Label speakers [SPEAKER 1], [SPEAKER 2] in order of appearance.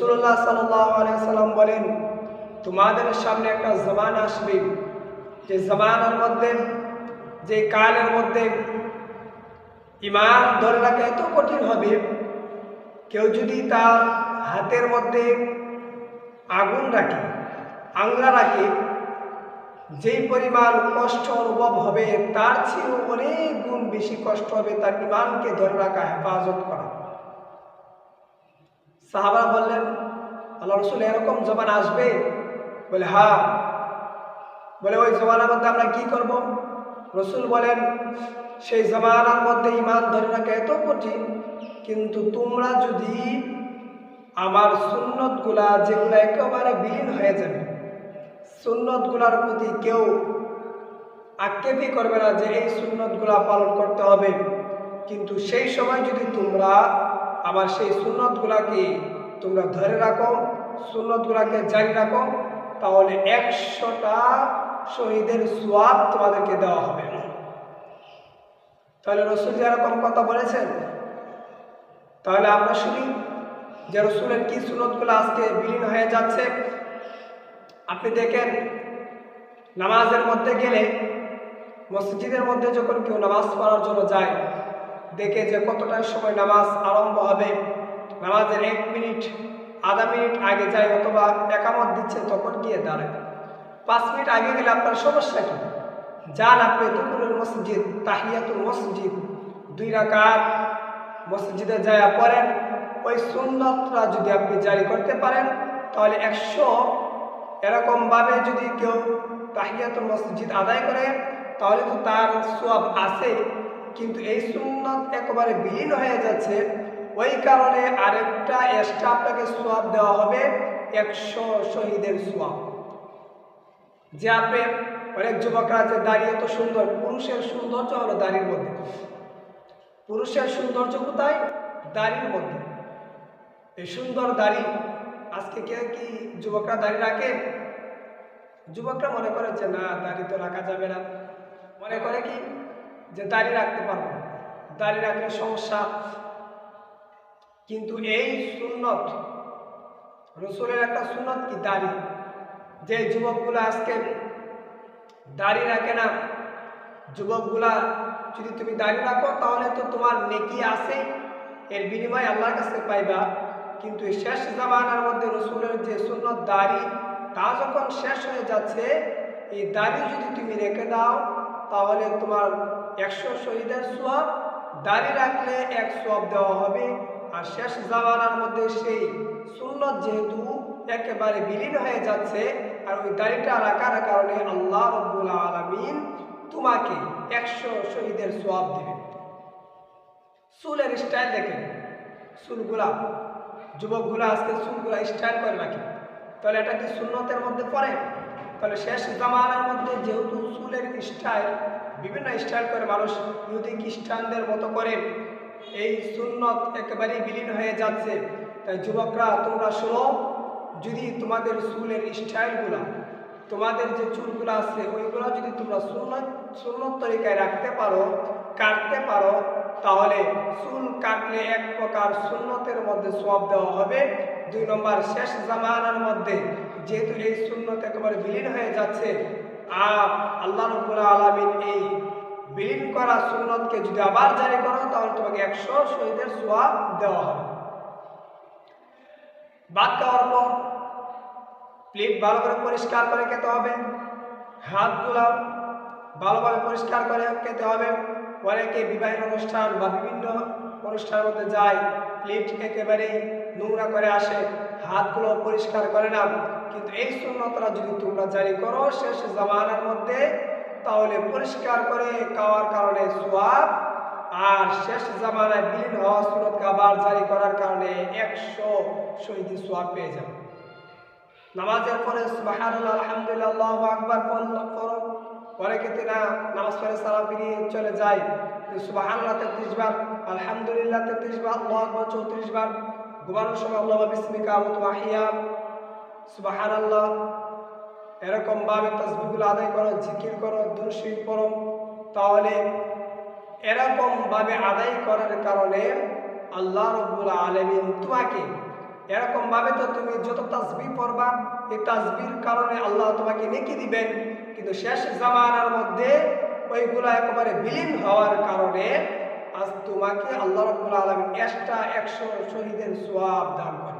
[SPEAKER 1] সাল্লাম বলেন, তোমাদের সামনে একটা জমান আসবে। যে জমানার মধ্যে, যে কালের মধ্যে ইমান ধরে রাখা এত কঠিন হবে, কেউ যদি তার হাতের মধ্যে আগুন রাখে আংলা রাখে, যেই পরিমাণ কষ্ট অনুভব হবে, তার চেয়েও অনেক গুণ বেশি কষ্ট হবে তার ইমানকে ধরে রাখা, হেফাজত করা। সাহাবা বললেন, আল্লাহ রসুল এরকম জমান আসবে? বলে, হা। বলে, ওই জমানার মধ্যে আমরা কি করব? রসুল বলেন, সেই জমানার মধ্যে ইমান ধরে রাখা এত কঠিন, কিন্তু তোমরা যদি আমার সুন্নতগুলা যেগুলো একেবারে বিলীন হয়ে যাবে, সুন্নতগুলার প্রতি কেউ আক্ষেপই করবে না যে এই সুন্নতগুলা পালন করতে হবে। কিন্তু সেই সময় যদি তোমরা আমার সেই সুন্নতগুলাকে তোমরা ধরে রাখো, সুন্নতগুলাকে জারি রাখো, তাহলে একশোটা শহীদের সোয়াব তোমাদেরকে দেওয়া হবে। তাহলে রসুল যেরকম কথা বলেছেন? তাহলে আমরা শুনি যে রসুলের কি সুন্নতগুলো আজকে বিলীন হয়ে যাচ্ছে। আপনি দেখেন, নামাজের মধ্যে গেলে, মসজিদের মধ্যে যখন কেউ নামাজ পড়ার জন্য যায় দেখে যে কতটা সময় নামাজ আরম্ভ হবে। নামাজের এক মিনিট, আধা মিনিট আগে যায় অথবা একামত দিচ্ছে তখন গিয়ে দাঁড়ায়। পাঁচ মিনিট আগে গেলে আপনার সমস্যা কি? যান আপনি দুপুরের মসজিদ, তাহিয়াতুল মসজিদ। দুই রাকাত মসজিদে যায় পড়েন। ওই সুন্নতটা যদি আপনি জারি করতে পারেন, তাহলে একশো এরকমভাবে যদি কেউ তাহিয়াতুল মসজিদ আদায় করে, তাহলে তো তার সব আছে। কিন্তু এই সুন্নত একেবারে বিলীন হয়ে যাচ্ছে। ওই কারণে আরেকটা এক্সট্রা আপনাকে সোয়াব দেওয়া হবে, একশো শহীদের সোয়াব। যে আপনি অনেক যুবকরা যে দাঁড়িয়ে তো সুন্দর, পুরুষের সৌন্দর্য হলো দাড়ির মধ্যে। পুরুষের সৌন্দর্য কোথায়? দাড়ির মধ্যে। এই সুন্দর দাড়ি, আজকে কে কি যুবকরা দাড়ি রাখে? যুবকরা মনে করে যে, না, দাড়ি তো রাখা যাবে না। মনে করে কি? যে দাড়ি রাখতে পারব না। দাড়ি রাখলে সমস্যা। কিন্তু এই সুন্নত, রসুলের একটা সুন্নত কি দাড়ি? যে যুবকগুলো আজকে দাড়ি রাখে না, যুবকগুলা যদি তুমি দাড়ি রাখো, তাহলে তো তোমার নেকি আছে, এর বিনিময়ে আল্লাহর কাছে পাইবা। কিন্তু শেষ জামানার মধ্যে রসুলের যে সুন্নত দাড়ি, তা যখন শেষ হয়ে যাচ্ছে, এই দাড়ি যদি তুমি রেখে দাও, তাহলে তোমার একশো শহীদের সোয়াব দাড়ি রাখলে এক সোয়াব দেওয়া হবে। আর শেষ জামানার মধ্যে সেই সুন্নত যেহেতু একেবারে বিলীন হয়ে যাচ্ছে, আর ওই দাড়িটা রাখার কারণে আল্লাহ রব্বুল আলমিন তোমাকে একশো শহীদের সোয়াব দেবে। চুলের স্টাইল দেখেন। চুলগুলা, যুবকগুলা আজকে চুলগুলা স্টাইল করে রাখে তাহলে এটা কি সুন্নতের মধ্যে পড়ে? তাহলে শেষ জামানার মধ্যে যেহেতু চুলের স্টাইল বিভিন্ন স্টাইল করে মানুষ ইহুদি খ্রিস্টানদের মতো করে, এই সুন্নত একেবারেই বিলীন হয়ে যাচ্ছে। তাই যুবকরা, তোমরা শোনো, যদি তোমাদের চুলের স্টাইলগুলা তোমাদের যে চুলগুলো আছে, ওইগুলো যদি তোমরা সুন্নত সুন্নত তরিকায় রাখতে পারো, কাটতে পারো, তাহলে চুল কাটলে এক প্রকার সুন্নতের মধ্যে সব দেওয়া হবে। দুই নম্বর, শেষ জামানার মধ্যে যেহেতু এই সুন্নত একেবারে বিলীন হয়ে যাচ্ছে আর আল্লাহ রবুল্লা আলমিন এই বিলীন করা সুন্নতকে যদি আবার জারি করো, তাহলে তোমাকে একশো শহীদের সোয়াব দেওয়া হবে। বাদ খাওয়ার পর প্লেট ভালো করে পরিষ্কার করে খেতে হবে, হাতগুলো ভালোভাবে পরিষ্কার করে খেতে হবে। অনেকে বিবাহের অনুষ্ঠান বা বিভিন্ন অনুষ্ঠানের মধ্যে যায়, প্লেট একেবারেই নোংরা করে আসে, হাতগুলো পরিষ্কার করে না। কিন্তু এই শূন্যতরা যদি তোমরা জারি করো, শেষ জামানার মধ্যে, তাহলে পরিষ্কার করে খাওয়ার কারণে সোয়াব, আর শেষ জামানায় বিলীন হওয়া সুরতকে আবার জারি করার কারণে একশো শহীদ সোয়াব পেয়ে যাবে। নামাজের পরে সুবহানাল্লাহ, আলহামদুলিল্লাহ, আকবার, পড়ো পরে কিন্তু না, নামাজ পড়ে সালাম ফিরিয়ে চলে যায়। সুবহানাল্লাহ তেত্রিশ বার, আলহামদুলিল্লাহ তেত্রিশ বার, আল্লাহু চৌত্রিশ বার, ঘুমানোর সময় আল্লাহ বিসমিকা, আমতু আহিয়া সুবহানাল্লাহ। এরকম ভাবে তসবিগুলো আদায় করো, জিকির করো দুরশিব করো। তাহলে এরকমভাবে আদায় করার কারণে আল্লাহ রব্বুল আলমিন তোমাকে এরকমভাবে তো তুমি যত তাসবি পড়বা, এই তাসবির কারণে আল্লাহ তোমাকে নেকি দিবেন। কিন্তু শেষ জামানার মধ্যে ওইগুলা একেবারে বিলীন হওয়ার কারণে আজ তোমাকে আল্লাহ রব্বুল আলমিন এক্সট্রা একশো শহীদের সোয়াব দান করবে